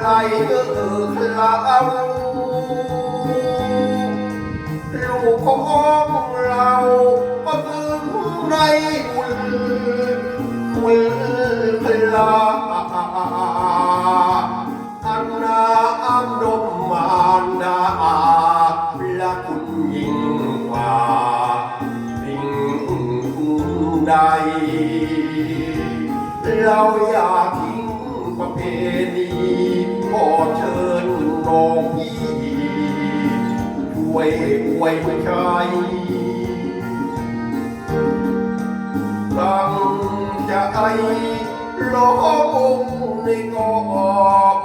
วชใครเออเราลูกของเราก็ถึงในบุญคุยพลาอันนาอันดมมานนาละคุณยิ่งกว่าสิ่งใดเราอยาทิ้งประ เพณีขอเชิญน้องพี่ช่วยอวยใจตั้งใจรอองค์ในกอบ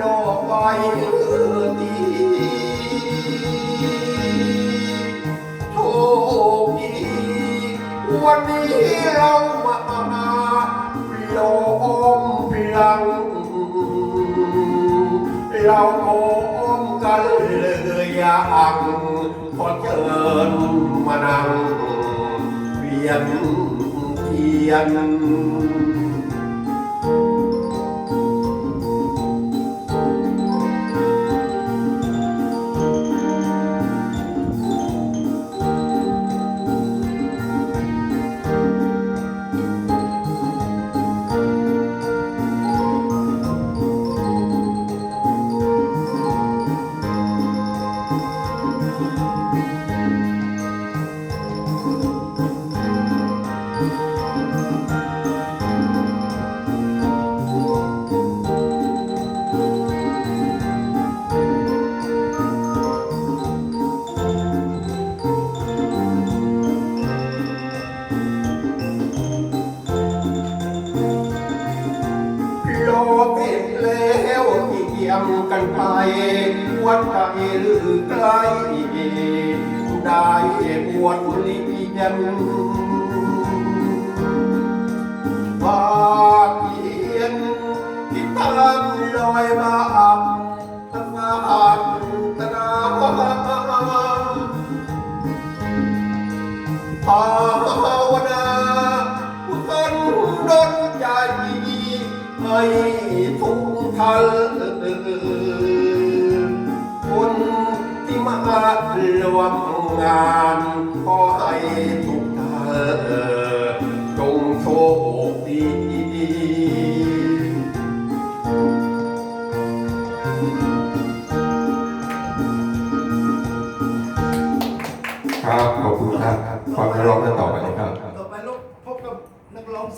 รอไปเออดีโชคดีวันนี้เรา เราพร้อมกันเลยอยากขอเชิญมานังเวียนเทียน เก็บแล้วเกี่ยมกันไป วัดไกลหรือไกลได้บวชเรียนบาเพียนที่ตามลอยมาอับตะฟาดตะนาภาวนาคนดนใจให้ ทุกท่านคนที่มารวมงานขอให้ทุกท่านจงโชคดีครับขอบคุณครับความร้องกันต่อไปนะครับ